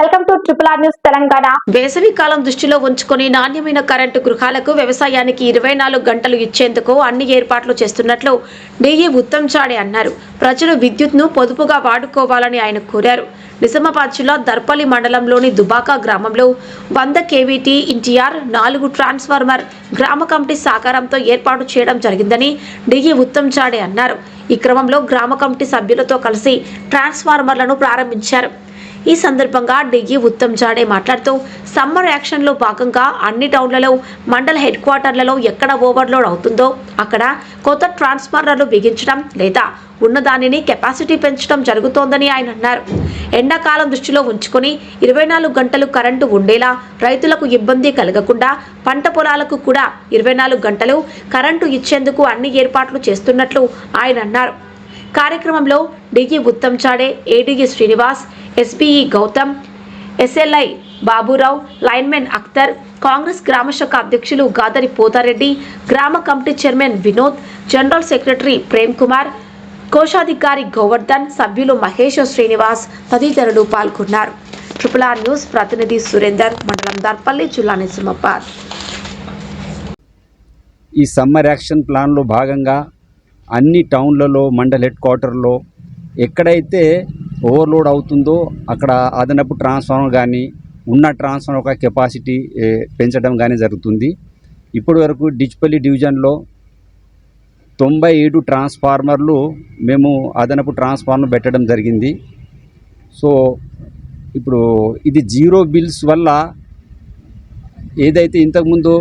Welcome to triple R news Telangana. వేసవి కాలం దృష్టిలో ఉంచుకొని నాణ్యమైన కరెంటు గృహాలకు వ్యవసాయానికి ఇరవై నాలుగు గంటలు ఇచ్చేందుకు అన్ని ఏర్పాట్లు చేస్తున్నట్లు డిఈ ఉత్తమ్ చాడే అన్నారు. ప్రజలు విద్యుత్ను పొదుపుగా వాడుకోవాలని ఆయన కోరారు. నిజామాబాద్ జిల్లా దర్పల్లి మండలంలోని దుబాకా గ్రామంలో వంద కేవీటీ ఎన్టీఆర్ నాలుగు ట్రాన్స్ఫార్మర్ గ్రామ కమిటీ సహకారంతో ఏర్పాటు చేయడం జరిగిందని డిఈ ఉత్తమ్ చాడే అన్నారు. ఈ క్రమంలో గ్రామ కమిటీ సభ్యులతో కలిసి ట్రాన్స్ఫార్మర్లను ప్రారంభించారు. ఈ సందర్భంగా డిగి ఉత్తమ్ జాడే మాట్లాడుతూ సమ్మర్ యాక్షన్లో భాగంగా అన్ని టౌన్లలో మండల హెడ్ క్వార్టర్లలో ఎక్కడ ఓవర్లోడ్ అవుతుందో అక్కడ కొత్త ట్రాన్స్ఫార్మర్లు బిగించడం లేదా ఉన్నదానిని కెపాసిటీ పెంచడం జరుగుతోందని ఆయన అన్నారు. ఎండాకాలం దృష్టిలో ఉంచుకొని ఇరవై నాలుగు గంటలు కరెంటు ఉండేలా రైతులకు ఇబ్బంది కలగకుండా పంట పొలాలకు కూడా ఇరవై నాలుగు గంటలు కరెంటు ఇచ్చేందుకు అన్ని ఏర్పాట్లు చేస్తున్నట్లు ఆయన అన్నారు. కార్యక్రమంలో డిగి Uttam Chade ADE Srinivas SBE Gautam SLI Baburao linemen Akhtar Congress గ్రామశాఖ అధ్యక్షులు గాదరి పోతారెడ్డి గ్రామ committee chairman Vinod general secretary Prem Kumar కోశాధికారి గోవర్ధన్ సభ్యులు మహేష్ శ్రీనివాస్ తదితరులు పాల్గొన్నారు. ట్రిపుల్ ఆర్ న్యూస్ ప్రతినిధి సురేందర్ మండలం దర్పల్లి జిల్లా నిజామాబాద్ ఈ సమ్మర్ యాక్షన్ ప్లాన్లో భాగంగా అన్ని టౌన్లలో మండల్ హెడ్ క్వార్టర్లో ఎక్కడైతే ఓవర్లోడ్ అవుతుందో అక్కడ అదనపు ట్రాన్స్ఫార్మర్ కానీ ఉన్న ట్రాన్స్ఫార్మర్ యొక్క కెపాసిటీ పెంచడం కానీ జరుగుతుంది. ఇప్పటి వరకు డిచ్పల్లి డివిజన్లో తొంభై ఏడు ట్రాన్స్ఫార్మర్లు మేము అదనపు ట్రాన్స్ఫార్మర్ పెట్టడం జరిగింది. సో ఇప్పుడు ఇది జీరో బిల్స్ వల్ల ఏదైతే ఇంతకుముందు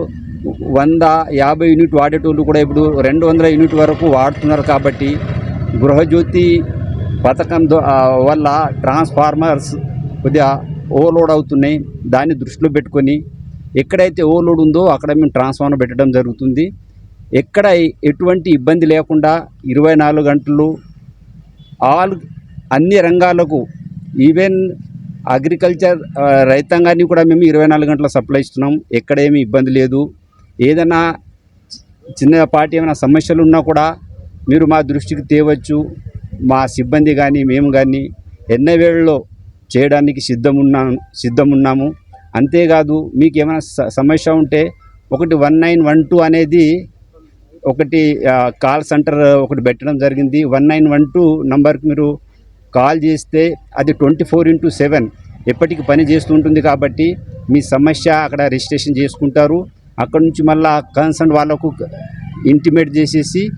వంద యాభై యూనిట్ వాడేటోళ్ళు కూడా ఇప్పుడు రెండు వందల యూనిట్ వరకు వాడుతున్నారు కాబట్టి గృహజ్యోతి పథకం వల్ల ట్రాన్స్ఫార్మర్స్ కొద్దిగా ఓవర్లోడ్ అవుతున్నాయి. దాన్ని దృష్టిలో పెట్టుకొని ఎక్కడైతే ఓవర్లోడ్ ఉందో అక్కడ మేము ట్రాన్స్ఫార్మర్ పెట్టడం జరుగుతుంది. ఎక్కడ ఎటువంటి ఇబ్బంది లేకుండా ఇరవై నాలుగు గంటలు ఆల్ అన్ని రంగాలకు ఈవెన్ అగ్రికల్చర్ రైతాంగాన్ని కూడా మేము ఇరవై నాలుగు గంటల సప్లై ఇస్తున్నాం. ఎక్కడ ఏమీ ఇబ్బంది లేదు. ఏదైనా చిన్నపాటి ఏమైనా సమస్యలు ఉన్నా కూడా మీరు మా దృష్టికి తేవచ్చు. మా సిబ్బంది కానీ మేము కానీ ఎన్న వేళలో చేయడానికి సిద్ధమున్నా సిద్ధమున్నాము. అంతేకాదు మీకు ఏమైనా స- సమస్య ఉంటే ఒకటి వన్ నైన్ వన్ టూ అనేది ఒకటి కాల్ సెంటర్ ఒకటి పెట్టడం జరిగింది. వన్ నైన్ వన్ టూ నంబర్కి మీరు కాల్ చేస్తే అది ట్వంటీ ఫోర్ ఇంటూ సెవెన్ ఎప్పటికీ పని చేస్తూ ఉంటుంది కాబట్టి మీ సమస్య అక్కడ రిజిస్ట్రేషన్ చేసుకుంటారు. అక్కడ నుంచి మళ్ళీ కన్సర్న్ వాళ్ళకు ఇంటిమేట్ చేసేసి